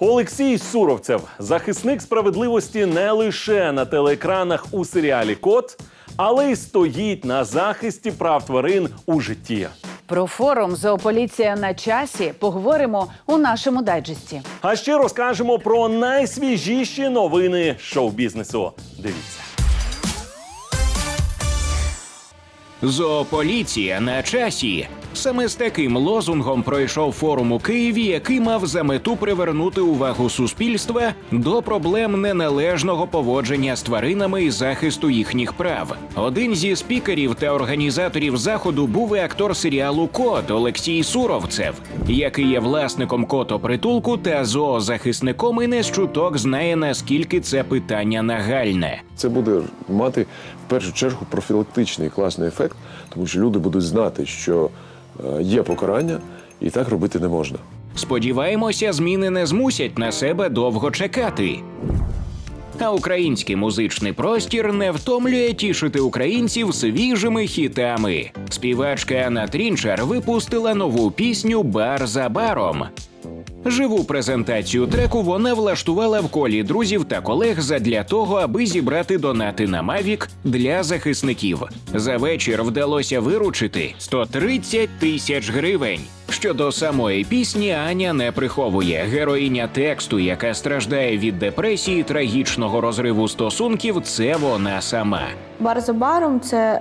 Олексій Суровцев, захисник справедливості не лише на телеекранах у серіалі Кот, але й стоїть на захисті прав тварин у житті. Про форум Зоополіція на часі поговоримо у нашому дайджесті. А ще розкажемо про найсвіжіші новини шоу-бізнесу. Дивіться. Зоополіція на часі. Саме з таким лозунгом пройшов форум у Києві, який мав за мету привернути увагу суспільства до проблем неналежного поводження з тваринами і захисту їхніх прав. Один зі спікерів та організаторів заходу був і актор серіалу Кот Олексій Суровцев, який є власником котопритулку та зоозахисником і не з чуток знає наскільки це питання нагальне. Це буде мати в першу чергу профілактичний класний ефект, тому що люди будуть знати, що е, є покарання, і так робити не можна. Сподіваємося, зміни не змусять на себе довго чекати. А український музичний простір не втомлює тішити українців свіжими хітами. Співачка Анна Трінчар випустила нову пісню Бар за баром. Живу презентацію треку вона влаштувала в колі друзів та колег задля того, аби зібрати донати на Мавік для захисників. За вечір вдалося виручити 130 тисяч гривень. Щодо самої пісні, Аня не приховує героїня тексту, яка страждає від депресії, трагічного розриву стосунків. Це вона сама. Бар за баром це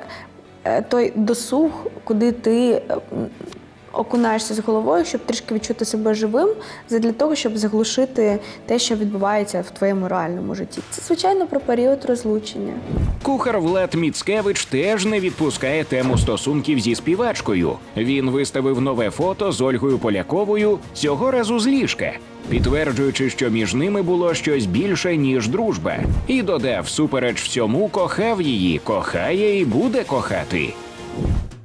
е, той досуг, куди ти окунаєшся з головою, щоб трішки відчути себе живим, задля того, щоб заглушити те, що відбувається в твоєму реальному житті. Це звичайно про період розлучення. Кухар Влад Міцкевич теж не відпускає тему стосунків зі співачкою. Він виставив нове фото з Ольгою Поляковою цього разу з ліжка, підтверджуючи, що між ними було щось більше ніж дружба, і додав, супереч всьому, кохав її, кохає і буде кохати.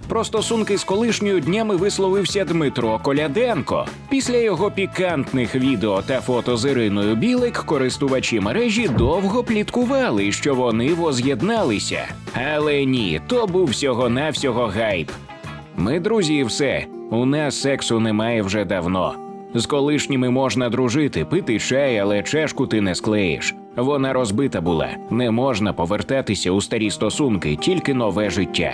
Про стосунки з колишньою днями висловився Дмитро Коляденко. Після його пікантних відео та фото з Іриною Білик користувачі мережі довго пліткували, що вони воз'єдналися. Але ні, то був всього-навсього гайп. Ми друзі, і все. У нас сексу немає вже давно. З колишніми можна дружити, пити чай, але чешку ти не склеїш. Вона розбита була. Не можна повертатися у старі стосунки, тільки нове життя.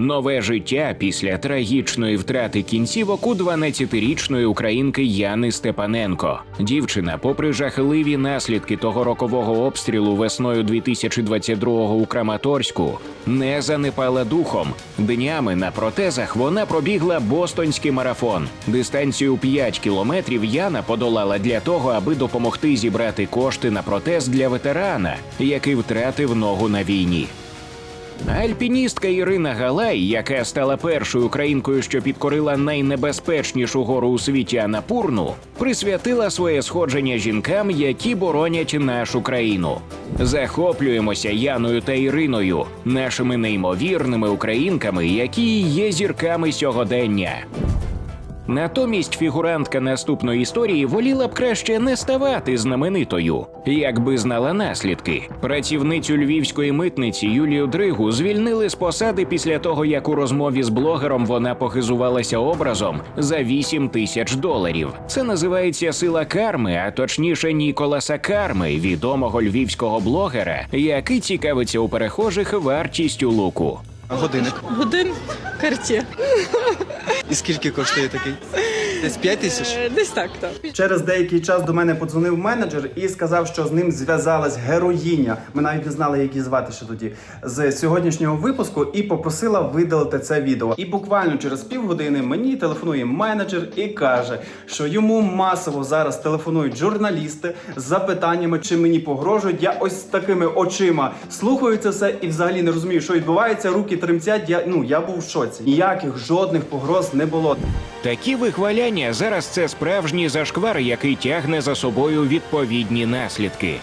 Нове життя після трагічної втрати кінцівок у 12-річної українки Яни Степаненко. Дівчина, попри жахливі наслідки того рокового обстрілу весною 2022-го у Краматорську, не занепала духом. Днями на протезах вона пробігла бостонський марафон. Дистанцію 5 кілометрів Яна подолала для того, аби допомогти зібрати кошти на протез для ветерана, який втратив ногу на війні. Альпіністка Ірина Галай, яка стала першою українкою, що підкорила найнебезпечнішу гору у світі Анапурну, присвятила своє сходження жінкам, які боронять нашу країну. Захоплюємося Яною та Іриною, нашими неймовірними українками, які є зірками сьогодення. Натомість фігурантка наступної історії воліла б краще не ставати знаменитою, якби знала наслідки. Працівницю львівської митниці Юлію Дригу звільнили з посади після того, як у розмові з блогером вона похизувалася образом за 8 тисяч доларів. Це називається сила карми, а точніше Ніколаса Карми, відомого львівського блогера, який цікавиться у перехожих вартістю луку. Годинник. Один карті. І скільки коштує такий? Десь 5 тисяч? Е, Десь так, так. Через деякий час до мене подзвонив менеджер і сказав, що з ним зв'язалась героїня. Ми навіть не знали, як її звати ще тоді з сьогоднішнього випуску, і попросила видалити це відео. І буквально через півгодини мені телефонує менеджер і каже, що йому масово зараз телефонують журналісти з запитаннями, чи мені погрожують. Я ось з такими очима слухаю це все і взагалі не розумію, що відбувається. Руки тремтять. Я ну я був в шоці. Ніяких жодних погроз не було. Такі вихваляння зараз це справжній зашквар, який тягне за собою відповідні наслідки.